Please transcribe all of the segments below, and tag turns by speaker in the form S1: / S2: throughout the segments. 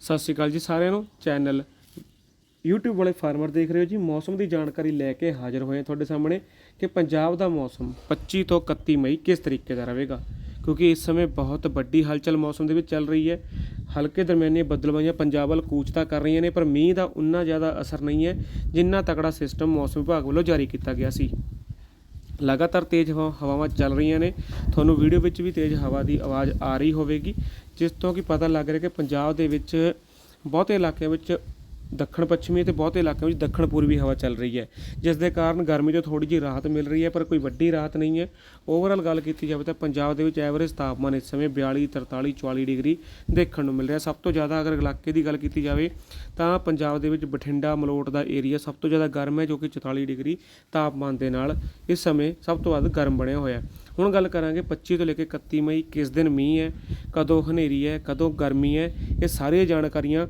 S1: ਸਤਿ ਸ਼੍ਰੀ ਅਕਾਲ ਜੀ ਸਾਰਿਆਂ ਨੂੰ। ਚੈਨਲ YouTube ਵਾਲੇ ਫਾਰਮਰ ਦੇਖ ਰਹੇ ਹੋ ਜੀ। ਮੌਸਮ ਦੀ ਜਾਣਕਾਰੀ ਲੈ ਕੇ ਹਾਜ਼ਰ ਹੋਏ ਹਾਂ ਤੁਹਾਡੇ ਸਾਹਮਣੇ ਕਿ ਪੰਜਾਬ ਦਾ ਮੌਸਮ 25 ਤੋਂ 31 ਮਈ ਕਿਸ ਤਰੀਕੇ ਦਾ ਰਹੇਗਾ? ਕਿਉਂਕਿ ਇਸ ਸਮੇਂ ਬਹੁਤ ਵੱਡੀ ਹਲਚਲ ਮੌਸਮ ਦੇ ਵਿੱਚ ਚੱਲ ਰਹੀ ਹੈ। ਹਲਕੇ ਦਰਮਿਆਨੀ ਬੱਦਲਬਾਈਆਂ ਪੰਜਾਬ ਵੱਲ ਕੂਚਤਾ ਕਰ ਰਹੀਆਂ ਨੇ, ਪਰ ਮੀਂਹ ਦਾ ਉਨਾ ਜ਼ਿਆਦਾ ਅਸਰ ਨਹੀਂ ਹੈ ਜਿੰਨਾ ਤਕੜਾ ਸਿਸਟਮ ਮੌਸਮ ਵਿਭਾਗ ਵੱਲੋਂ ਜਾਰੀ ਕੀਤਾ ਗਿਆ ਸੀ। ਲਗਾਤਾਰ ਤੇਜ਼ ਹਵਾ- ਹਵਾਵਾਂ ਚੱਲ ਰਹੀਆਂ ਨੇ। ਤੁਹਾਨੂੰ ਵੀਡੀਓ ਵਿੱਚ ਵੀ ਤੇਜ਼ ਹਵਾ ਦੀ ਆਵਾਜ਼ ਆ ਰਹੀ ਹੋਵੇਗੀ, ਜਿਸ ਤੋਂ ਕਿ ਪਤਾ ਲੱਗ ਰਿਹਾ ਕਿ ਪੰਜਾਬ ਦੇ ਵਿੱਚ ਬਹੁਤੇ ਇਲਾਕਿਆਂ ਵਿੱਚ ਦੱਖਣ ਪੱਛਮੀ ਅਤੇ ਬਹੁਤੇ ਇਲਾਕਿਆਂ ਵਿੱਚ ਦੱਖਣ ਪੂਰਬੀ ਹਵਾ ਚੱਲ ਰਹੀ ਹੈ, ਜਿਸ ਦੇ ਕਾਰਨ ਗਰਮੀ ਤੋਂ ਥੋੜੀ ਜਿਹੀ ਰਾਹਤ ਮਿਲ ਰਹੀ ਹੈ, ਪਰ ਕੋਈ ਵੱਡੀ ਰਾਹਤ ਨਹੀਂ ਹੈ। ਓਵਰਆਲ ਗੱਲ ਕੀਤੀ ਜਾਵੇ ਤਾਂ ਪੰਜਾਬ ਦੇ ਵਿੱਚ ਐਵਰੇਜ ਤਾਪਮਾਨ ਇਸ ਸਮੇਂ 42 43 44 ਡਿਗਰੀ ਦੇਖਣ ਨੂੰ ਮਿਲ ਰਿਹਾ। ਸਭ ਤੋਂ ਜ਼ਿਆਦਾ ਅਗਰ ਇਲਾਕੇ ਦੀ ਗੱਲ ਕੀਤੀ ਜਾਵੇ ਤਾਂ ਪੰਜਾਬ ਦੇ ਵਿੱਚ ਬਠਿੰਡਾ, ਮਲੋਟ ਦਾ ਏਰੀਆ ਸਭ ਤੋਂ ਜ਼ਿਆਦਾ ਗਰਮ ਹੈ, ਜੋ ਕਿ 44 ਡਿਗਰੀ ਤਾਪਮਾਨ ਦੇ ਨਾਲ ਇਸ ਸਮੇਂ ਸਭ ਤੋਂ ਵੱਧ ਗਰਮ ਬਣਿਆ ਹੋਇਆ ਹੁਣ ਗੱਲ ਕਰਾਂਗੇ 25 ਤੋਂ ਲੈ ਕੇ 31 ਮਈ ਕਿਸ ਦਿਨ ਮੀਂਹ ਹੈ, ਕਦੋਂ ਹਨੇਰੀ ਹੈ, ਕਦੋਂ ਗਰਮੀ ਹੈ, ਇਹ ਸਾਰੀਆਂ ਜਾਣਕਾਰੀਆਂ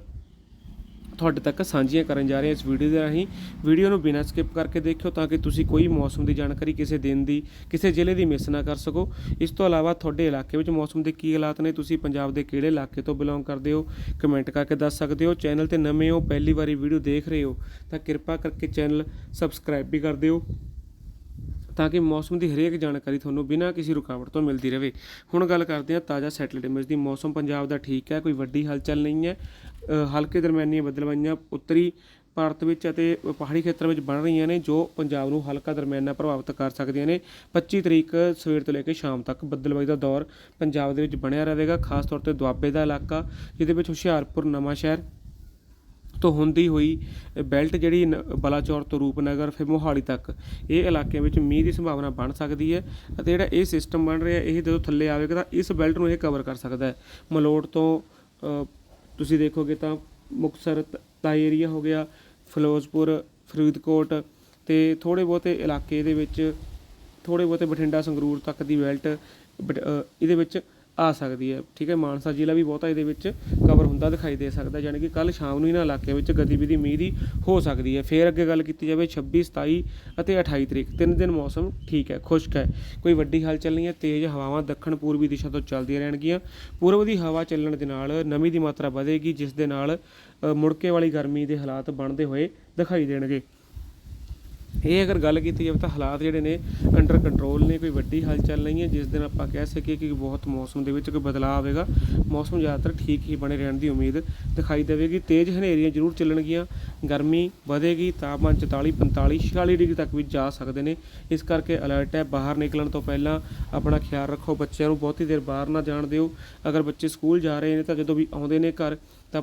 S1: ਤੁਹਾਡੇ ਤੱਕ ਸਾਂਝੀਆਂ ਕਰਨ ਜਾ ਰਹੇ ਹਾਂ ਇਸ ਵੀਡੀਓ ਦੇ ਰਾਹੀਂ। ਵੀਡੀਓ ਨੂੰ ਬਿਨਾਂ ਸਕਿਪ ਕਰਕੇ ਦੇਖਿਓ ਤਾਂ ਕਿ ਤੁਸੀਂ ਕੋਈ ਮੌਸਮ ਦੀ ਜਾਣਕਾਰੀ ਕਿਸੇ ਦਿਨ ਦੀ, ਕਿਸੇ ਜ਼ਿਲ੍ਹੇ ਦੀ ਮਿਸ ਨਾ ਕਰ ਸਕੋ। ਇਸ ਤੋਂ ਇਲਾਵਾ ਤੁਹਾਡੇ ਇਲਾਕੇ ਵਿੱਚ ਮੌਸਮ ਦੇ ਕੀ ਹਾਲਾਤ ਨੇ, ਤੁਸੀਂ ਪੰਜਾਬ ਦੇ ਕਿਹੜੇ ਇਲਾਕੇ ਤੋਂ ਬਿਲੋਂਗ ਕਰਦੇ ਹੋ? ਕਮੈਂਟ ਕਰਕੇ ਦੱਸ ਸਕਦੇ ਹੋ। ਚੈਨਲ ਤੇ ਨਵੇਂ ਹੋ, ਪਹਿਲੀ ਵਾਰੀ ਵੀਡੀਓ ਦੇਖ ਰਹੇ ਹੋ, ਤਾਂ ਕਿਰਪਾ ਕਰਕੇ ਚੈਨਲ ਸਬਸਕ੍ਰਾਈਬ ਵੀ ਕਰ ਦਿਓ। ਤਾਂ ਕਿ ਮੌਸਮ ਦੀ ਹਰੇਕ ਜਾਣਕਾਰੀ ਤੁਹਾਨੂੰ ਬਿਨਾਂ ਕਿਸੇ ਰੁਕਾਵਟ ਤੋਂ ਮਿਲਦੀ ਰਹੇ। ਹੁਣ ਗੱਲ ਕਰਦੇ ਹਾਂ ਤਾਜ਼ਾ ਸੈਟਲਡ ਇਮੇਜ ਦੀ। ਮੌਸਮ ਪੰਜਾਬ ਦਾ ਠੀਕ ਹੈ, ਕੋਈ ਵੱਡੀ ਹਲਚਲ ਨਹੀਂ ਹੈ। ਹਲਕੇ ਦਰਮਿਆਨੀ ਬੱਦਲਵਾਈਆਂ ਉੱਤਰੀ ਭਾਰਤ ਵਿੱਚ ਅਤੇ ਪਹਾੜੀ ਖੇਤਰਾਂ ਵਿੱਚ ਬਣ ਰਹੀਆਂ ਨੇ, ਜੋ ਪੰਜਾਬ ਨੂੰ ਹਲਕਾ ਦਰਮਿਆਨਾ ਪ੍ਰਭਾਵਿਤ ਕਰ ਸਕਦੀਆਂ ਨੇ। 25 ਤਰੀਕ ਸਵੇਰ ਤੋਂ ਲੈ ਕੇ ਸ਼ਾਮ ਤੱਕ ਬੱਦਲਬਾਈ ਦਾ ਦੌਰ ਪੰਜਾਬ ਦੇ ਵਿੱਚ ਬਣਿਆ ਰਹੇਗਾ, ਖਾਸ ਤੌਰ ਤੇ ਦੁਆਬੇ ਦਾ ਇਲਾਕਾ, ਜਿਹਦੇ ਵਿੱਚ ਹੁਸ਼ਿਆਰਪੁਰ ਨਵਾਂ ਸ਼ਹਿਰ ਤੋਂ ਹੁੰਦੀ ਹੋਈ ਬੈਲਟ ਜਿਹੜੀ ਨ- ਬਲਾਚੌਰ ਤੋਂ ਰੂਪਨਗਰ, ਫਿਰ ਮੋਹਾਲੀ ਤੱਕ, ਇਹ ਇਲਾਕਿਆਂ ਵਿੱਚ ਮੀਂਹ ਦੀ ਸੰਭਾਵਨਾ ਬਣ ਸਕਦੀ ਹੈ ਅਤੇ ਜਿਹੜਾ ਇਹ ਸਿਸਟਮ ਬਣ ਰਿਹਾ, ਇਹ ਜਦੋਂ ਥੱਲੇ ਆਵੇਗਾ ਤਾਂ ਇਸ ਬੈਲਟ ਨੂੰ ਇਹ ਕਵਰ ਕਰ ਸਕਦਾ ਹੈ। ਮਲੋਟ ਤੋਂ ਤੁਸੀਂ ਦੇਖੋਗੇ ਤਾਂ ਮੁਕਤਸਰ, ਤ- ਦਾ ਏਰੀਆ ਹੋ ਗਿਆ, ਫਿਰੋਜ਼ਪੁਰ, ਫਰੀਦਕੋਟ ਤੇ ਥੋੜੇ ਬਹੁਤੇ ਇਲਾਕੇ ਦੇ ਵਿੱਚ ਥੋੜੇ ਬਹੁਤੇ ਬਠਿੰਡਾ, ਸੰਗਰੂਰ ਤੱਕ ਦੀ ਬੈਲਟ, ਬਟ- ਇਹਦੇ ਵਿੱਚ ਆ ਸਕਦੀ ਹੈ। ਠੀਕ ਹੈ, ਮਾਨਸਾ ਜ਼ਿਲ੍ਹਾ ਵੀ ਬਹੁਤਾ ਇਹਦੇ ਵਿੱਚ ਕਵਰ ਹੁੰਦਾ ਦਿਖਾਈ ਦੇ ਸਕਦਾ ਯਾਨੀ ਕਿ ਕੱਲ ਸ਼ਾਮ ਨੂੰ ਇਹਨਾਂ ਇਲਾਕਿਆਂ ਵਿੱਚ ਗਤੀਵਿਧੀ ਮੀਂਹ ਦੀ ਹੋ ਸਕਦੀ ਹੈ। ਫਿਰ ਅੱਗੇ ਗੱਲ ਕੀਤੀ ਜਾਵੇ 26 27 ਅਤੇ 28 ਤਰੀਕ, ਤਿੰਨ ਦਿਨ ਮੌਸਮ ਠੀਕ ਹੈ, ਖੁਸ਼ਕ ਹੈ। ਕੋਈ ਵੱਡੀ ਹਲਚਲ ਨਹੀਂ ਹੈ, ਤੇਜ਼ ਹਵਾਵਾਂ ਦੱਖਣ ਪੂਰਬੀ ਦਿਸ਼ਾ ਤੋਂ ਚੱਲਦੀਆਂ ਰਹਿਣਗੀਆਂ। ਪੂਰਬ ਦੀ ਹਵਾ ਚੱਲਣ ਦੇ ਨਾਲ ਨਮੀ ਦੀ ਮਾਤਰਾ ਵਧੇਗੀ, ਜਿਸ ਦੇ ਨਾਲ ਮੁੜਕੇ ਵਾਲੀ ਗਰਮੀ ਦੇ ਹਾਲਾਤ ਬਣਦੇ ਹੋਏ ਦਿਖਾਈ ਦੇਣਗੇ। ਇਹ ਅਗਰ ਗੱਲ ਕੀਤੀ ਜਾਵੇ ਤਾਂ ਹਾਲਾਤ ਜਿਹੜੇ ਨੇ ਅੰਡਰ ਕੰਟਰੋਲ ਨੇ, ਕੋਈ ਵੱਡੀ ਹਲਚਲ ਨਹੀਂ ਹੈ, ਜਿਸ ਦਿਨ ਆਪਾਂ ਕਹਿ ਸਕੀਏ ਕਿ ਬਹੁਤ ਮੌਸਮ ਦੇ ਵਿੱਚ ਕੋਈ ਬਦਲਾਅ ਆਵੇਗਾ, ਮੌਸਮ ਜ਼ਿਆਦਾਤਰ ਠੀਕ ਹੀ ਬਣੇ ਰਹਿਣ ਦੀ ਉਮੀਦ ਦਿਖਾਈ ਦੇਵੇਗੀ। ਤੇਜ਼ ਹਨੇਰੀਆਂ ਜ਼ਰੂਰ ਚੱਲਣਗੀਆਂ, ਗਰਮੀ ਵਧੇਗੀ, ਤਾਪਮਾਨ 44 45 46 ਡਿਗਰੀ ਤੱਕ ਵੀ ਜਾ ਸਕਦੇ ਨੇ। ਇਸ ਕਰਕੇ ਅਲਰਟ ਹੈ, ਬਾਹਰ ਨਿਕਲਣ ਤੋਂ ਪਹਿਲਾਂ ਆਪਣਾ ਖਿਆਲ ਰੱਖੋ ਬੱਚਿਆਂ ਨੂੰ, ਬਹੁਤੀ ਦੇਰ ਬਾਹਰ ਨਾ ਜਾਣ ਦਿਓ। ਅਗਰ ਬੱਚੇ ਸਕੂਲ ਜਾ ਰਹੇ ਨੇ ਤਾਂ ਜਦੋਂ ਵੀ ਆਉਂਦੇ ਨੇ ਘਰ, ਤਾਂ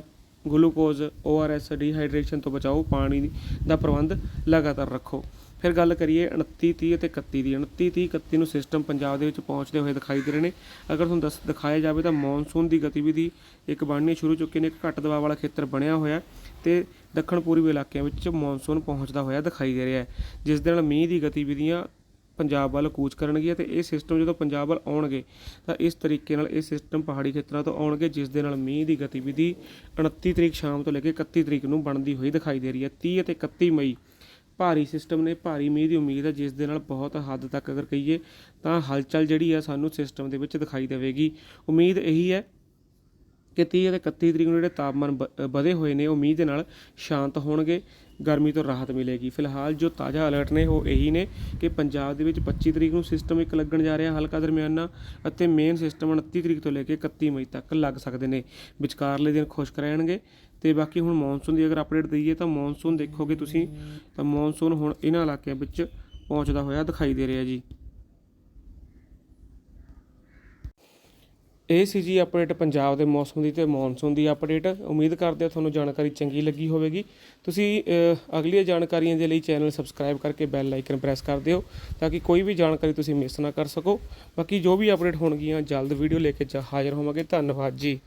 S1: ਗਲੂਕੋਜ਼ ORS ਡੀਹਾਈਡਰੇਸ਼ਨ ਤੋਂ ਬਚਾਓ, ਪਾਣੀ ਦਾ ਪ੍ਰਬੰਧ ਲਗਾਤਾਰ ਰੱਖੋ। ਫਿਰ ਗੱਲ ਕਰੀਏ 29 30 ਅਤੇ 31 ਦੀ। 29 30 31 ਨੂੰ ਸਿਸਟਮ ਪੰਜਾਬ ਦੇ ਵਿੱਚ ਪਹੁੰਚਦੇ ਹੋਏ ਦਿਖਾਈ ਦੇ ਰਹੇ ਨੇ। ਅਗਰ ਤੁਹਾਨੂੰ ਦੱਸ, ਦਿਖਾਇਆ ਜਾਵੇ ਤਾਂ ਮੌਨਸੂਨ ਦੀ ਗਤੀਵਿਧੀ ਇੱਕ ਬਣਨੀ ਸ਼ੁਰੂ ਚੁੱਕੇ ਨੇ। ਇੱਕ ਘੱਟ ਦਬਾਅ ਵਾਲਾ ਖੇਤਰ ਬਣਿਆ ਹੋਇਆ ਤੇ ਦੱਖਣ ਪੂਰਬੀ ਇਲਾਕਿਆਂ ਵਿੱਚ ਮੌਨਸੂਨ ਪਹੁੰਚਦਾ ਹੋਇਆ ਦਿਖਾਈ ਦੇ ਰਿਹਾ ਹੈ। ਜਿਸ ਦੇ ਨਾਲ ਮੀਂਹ ਦੀ ਗਤੀਵਿਧੀਆਂ ਪੰਜਾਬ ਵੱਲ ਕੂਚ ਕਰਨਗੀਆਂ ਤੇ ਇਹ ਸਿਸਟਮ ਜਦੋਂ ਪੰਜਾਬ ਵੱਲ ਆਉਣਗੇ, ਤਾਂ ਇਸ ਤਰੀਕੇ ਨਾਲ ਇਹ ਸਿਸਟਮ ਪਹਾੜੀ ਖੇਤਰਾਂ ਤੋਂ ਆਉਣਗੇ, ਜਿਸ ਦੇ ਨਾਲ ਮੀਂਹ ਦੀ ਗਤੀਵਿਧੀ 29 ਤਰੀਕ ਸ਼ਾਮ ਤੋਂ ਲੈ ਕੇ 31 ਤਰੀਕ ਨੂੰ ਬਣਦੀ ਹੋਈ ਦਿਖਾਈ ਦੇ ਰਹੀ ਹੈ। 30 ਅਤੇ 31 ਮਈ ਭਾਰੀ ਸਿਸਟਮ ਨੇ ਭਾਰੀ ਮੀਂਹ ਦੀ ਉਮੀਦ ਹੈ, ਜਿਸ ਦੇ ਨਾਲ ਬਹੁਤ ਹੱਦ ਤੱਕ ਅਗਰ ਕਹੀਏ ਤਾਂ ਹਲਚਲ ਜਿਹੜੀ ਆ ਸਾਨੂੰ ਸਿਸਟਮ ਦੇ ਵਿੱਚ ਦਿਖਾਈ ਦੇਵੇਗੀ। ਉਮੀਦ ਇਹੀ ਹੈ ਕਿ 30 ਅਤੇ 31 ਤਰੀਕ ਨੂੰ ਜਿਹੜੇ ਤਾਪਮਾਨ ਵ- ਵਧੇ ਹੋਏ ਨੇ, ਉਹ ਮੀਂਹ ਦੇ ਨਾਲ ਸ਼ਾਂਤ ਹੋਣਗੇ, ਗਰਮੀ ਤੋਂ ਰਾਹਤ ਮਿਲੇਗੀ। ਫਿਲਹਾਲ ਜੋ ਤਾਜ਼ਾ ਅਲਰਟ ਨੇ, ਉਹ ਇਹੀ ਨੇ ਕਿ ਪੰਜਾਬ ਦੇ ਵਿੱਚ 25 ਤਰੀਕ ਨੂੰ ਸਿਸਟਮ ਇੱਕ ਲੱਗਣ ਜਾ ਰਿਹਾ ਹਲਕਾ ਦਰਮਿਆਨਾ ਅਤੇ ਮੇਨ ਸਿਸਟਮ 29 ਤਰੀਕ ਤੋਂ ਲੈ ਕੇ 31 ਮਈ ਤੱਕ ਲੱਗ ਸਕਦੇ ਨੇ। ਵਿਚਕਾਰਲੇ ਦਿਨ ਖੁਸ਼ਕ ਰਹਿਣਗੇ ਤੇ ਬਾਕੀ ਹੁਣ ਮੌਨਸੂਨ ਦੀ ਅਗਰ ਅਪਡੇਟ ਦਈਏ ਤਾਂ ਮੌਨਸੂਨ ਦੇਖੋਗੇ ਤੁਸੀਂ, ਤਾਂ ਮੌਨਸੂਨ ਹੁਣ ਇਹਨਾਂ ਇਲਾਕਿਆਂ ਵਿੱਚ ਪਹੁੰਚਦਾ ਹੋਇਆ ਦਿਖਾਈ ਦੇ ਰਿਹਾ ਜੀ। ਇਹ ਸੀ ਜੀ ਅਪਡੇਟ ਪੰਜਾਬ ਦੇ ਮੌਸਮ ਦੀ ਤੇ ਮੌਨਸੂਨ ਦੀ ਅਪਡੇਟ ਉਮੀਦ ਕਰਦੇ ਹਾਂ ਤੁਹਾਨੂੰ ਜਾਣਕਾਰੀ ਚੰਗੀ ਲੱਗੀ ਹੋਵੇਗੀ। ਤੁਸੀਂ ਅਗਲੀਆਂ ਜਾਣਕਾਰੀਆਂ ਦੇ ਲਈ ਚੈਨਲ ਸਬਸਕ੍ਰਾਈਬ ਕਰਕੇ ਬੈਲ ਆਈਕਨ ਪ੍ਰੈਸ ਕਰ ਦਿਓ ਤਾਂ ਕਿ ਕੋਈ ਵੀ ਜਾਣਕਾਰੀ ਤੁਸੀਂ ਮਿਸ ਨਾ ਕਰ ਸਕੋ। ਬਾਕੀ ਜੋ ਵੀ ਅਪਡੇਟ ਹੋਣਗੀਆਂ, ਜਲਦ ਵੀਡੀਓ ਲੈ ਕੇ ਜਾ- ਹਾਜ਼ਰ ਹੋਵਾਂਗੇ। ਧੰਨਵਾਦ ਜੀ।